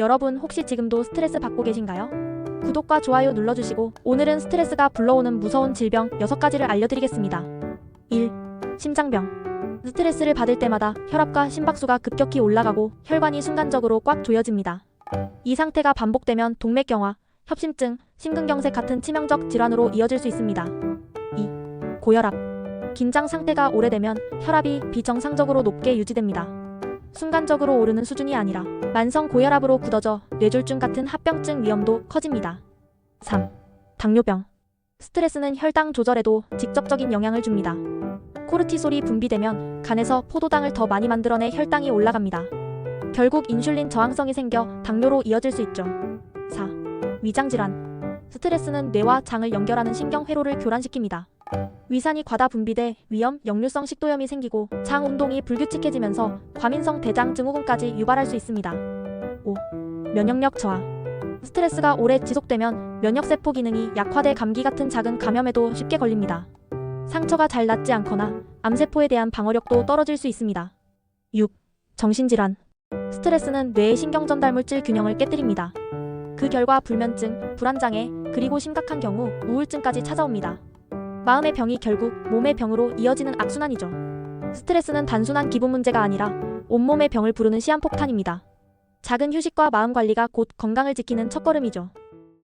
여러분 혹시 지금도 스트레스 받고 계신가요? 구독과 좋아요 눌러주시고 오늘은 스트레스가 불러오는 무서운 질병 6가지를 알려드리겠습니다. 1. 심장병 스트레스를 받을 때마다 혈압과 심박수가 급격히 올라가고 혈관이 순간적으로 꽉 조여집니다. 이 상태가 반복되면 동맥경화, 협심증, 심근경색 같은 치명적 질환으로 이어질 수 있습니다. 2. 고혈압 긴장 상태가 오래되면 혈압이 비정상적으로 높게 유지됩니다. 순간적으로 오르는 수준이 아니라 만성 고혈압으로 굳어져 뇌졸중 같은 합병증 위험도 커집니다. 3. 당뇨병. 스트레스는 혈당 조절에도 직접적인 영향을 줍니다. 코르티솔이 분비되면 간에서 포도당을 더 많이 만들어내 혈당이 올라갑니다. 결국 인슐린 저항성이 생겨 당뇨로 이어질 수 있죠. 4. 위장질환. 스트레스는 뇌와 장을 연결하는 신경 회로를 교란시킵니다. 위산이 과다 분비돼 위염, 역류성 식도염이 생기고 장 운동이 불규칙해지면서 과민성 대장 증후군까지 유발할 수 있습니다. 5. 면역력 저하. 스트레스가 오래 지속되면 면역세포 기능이 약화돼 감기 같은 작은 감염에도 쉽게 걸립니다. 상처가 잘 낫지 않거나 암세포에 대한 방어력도 떨어질 수 있습니다. 6. 정신질환. 스트레스는 뇌의 신경전달 물질 균형을 깨뜨립니다. 그 결과 불면증, 불안장애, 그리고 심각한 경우 우울증까지 찾아옵니다. 마음의 병이 결국 몸의 병으로 이어지는 악순환이죠. 스트레스는 단순한 기분 문제가 아니라 온몸의 병을 부르는 시한폭탄입니다. 작은 휴식과 마음 관리가 곧 건강을 지키는 첫걸음이죠.